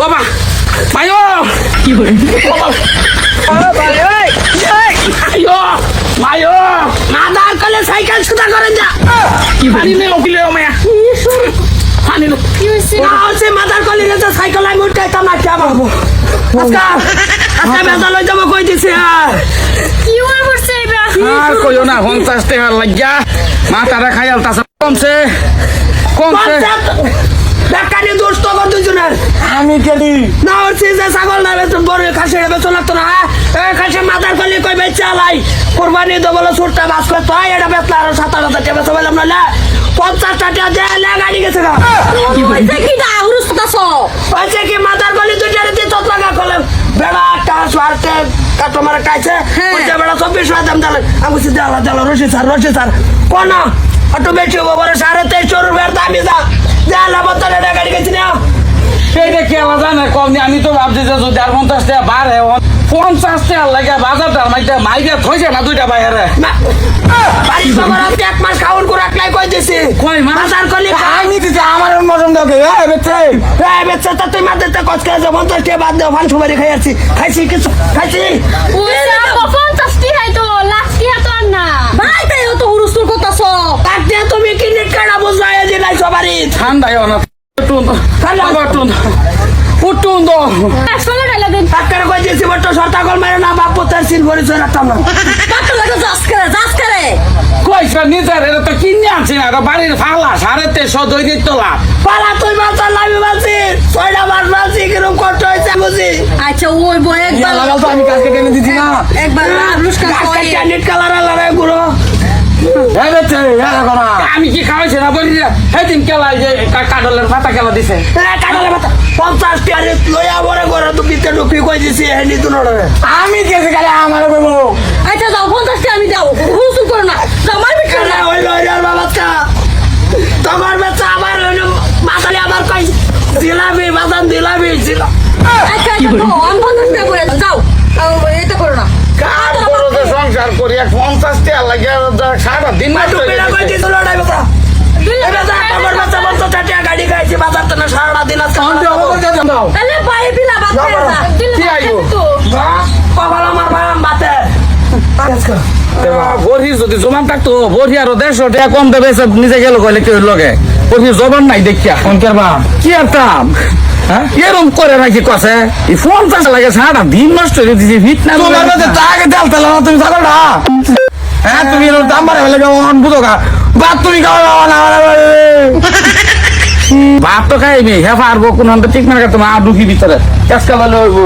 বাবা মায়ো কি করে আয়ো মায়ো মাদার কলে সাইকেল সুদা করেন যা। কি পানি নেই ওকিলে ও মায়া পানি লো কি হয়েছে? না হচ্ছে মাদার কলে গেছে সাইকেল আমি উঠকাইতাম না কে বাবু আজকা আজকা বেদা লই যাব কই দিছে কি হয়ে পড়ছে এবার আর কইও না পঞ্চাশ টাকা লাগিয়া মাথাটা খাইয়াল তাছে কমছে। কমছে। আমি কেলি না হচ্ছে যে ছাগল না বেতন বড় খাসি বেতন লাগতো না এই খাসি মাথার কলি কই বেচে আলাই কোরবানি তো বলে সুরটা বাস করতে হয় এটা বেতলা আরও সাত আট হাজার টাকা বেচা বললাম না পঞ্চাশ টাকা দিয়ে লে গাড়ি গেছে গা। কি কি না হুরুস তাছো হয়েছে কি মাথার কলি দুইটারে দিয়ে চত লাগা করলে বেড়া একটা সোয়ারতে কাটো মারা খাইছে। হ্যাঁ। ওইটা বেড়া চব্বিশ হাজার দাম দিলে আমি বলছি দেলা দেলা রশি স্যার রশি স্যার কোন একটু বেশি হব বলে সাড়ে তেইশশো রুপিয়ার দামি যা। আমার জানে কম নি আমি তো ভাবছি যে যদি আর পঞ্চাশ টাকা বাড়ে পঞ্চাশ টাকা লাগে বাজারটা মাইকে মাইকে থইছে না দুইটা বাইরে? না, বাড়ির সবার আজকে এক মাস খাওয়ান করে একলাই কই দিছি? কই? বাজার করলি আমি দিতে আমার মতন দাও এ বেচ্ছে এই বেচ্চা তা তুই মাদের তে কচ করে যখন তোর কে বাদ দেও ফান সুবারি খাই আছি খাইছি কিছু খাইছি। পঞ্চাশ টিহাই তো লাখ টিহা তো না। ভাই তাই তো হুরুস তোর করতাছো তুমি কি নিট কাটা বুঝবা এই যে নাই সবারই ঠান্ডা না টুন ঠান্ডা। আবার টুন উঠুন তো। একসঙ্গে ডাইলা দিন ডাক্তার কই দিয়েছি বট্ট সরতা কল মেরে না বাপ পুতের সিন পরিচয় রাখতাম না। ডাক্তার লাগে জাস করে জাস করে কই সর নিজের এটা তো কিনে আনছি না এটা বাড়ির ফালা সাড়ে তেরোশো দুই দিন তোলা। পালা তুই বাচ্চা লাভি বাঁচি ছয়টা মাস বাঁচি কিরম কষ্ট হয়েছে বুঝি? আচ্ছা ওই বই একবার লাগাল তো আমি কাজকে টেনে দিচ্ছি না। একবার কালার এ বেচ্ছে আমি কি খাওয়াইছি না বলি সেদিন যে দিছে। পঞ্চাশ লইয়া তো পিতে ঢুকি কই দিছি হেনি তো নড়ে আমি গেছি খালি আমার বলব আচ্ছা যাও পঞ্চাশ টি আমি দাও। হুরুস করো না। না ওই লইয়ার বাবাটা। তোমার বাচ্চা আবার হইল মাথালে আবার কই? জিলাপি বাদাম জিলাপি জিলাপি আচ্ছা তো আমি পঞ্চাশ টাকা করে যাও এটা করো না। কার বড় যে সংসার করি? পঞ্চাশ টাকা লাগে বড়ি যদি জমান থাকতো বড়ি আরও দেড়শো টাকা কম দেবে নিজে গেল কইলে কেউ লগে বড়ি জবান নাই দেখিয়া ফোন করবা কি আরতাম হ্যাঁ এরম করে নাকি কসে ফোন চাষ লাগে সারা দিন নষ্ট হয়ে দিছি ভিত না তোমার মধ্যে তাকে দেল তেল না তুমি হ্যাঁ দাম বাড়াবে লাগে অন বুঝো গা বাদ তুমি খাওয়া না বাপ তো খাইবি হ্যাঁ পারব কোন ঠিক না তোমার আর ঢুকি ভিতরে ভালো হইব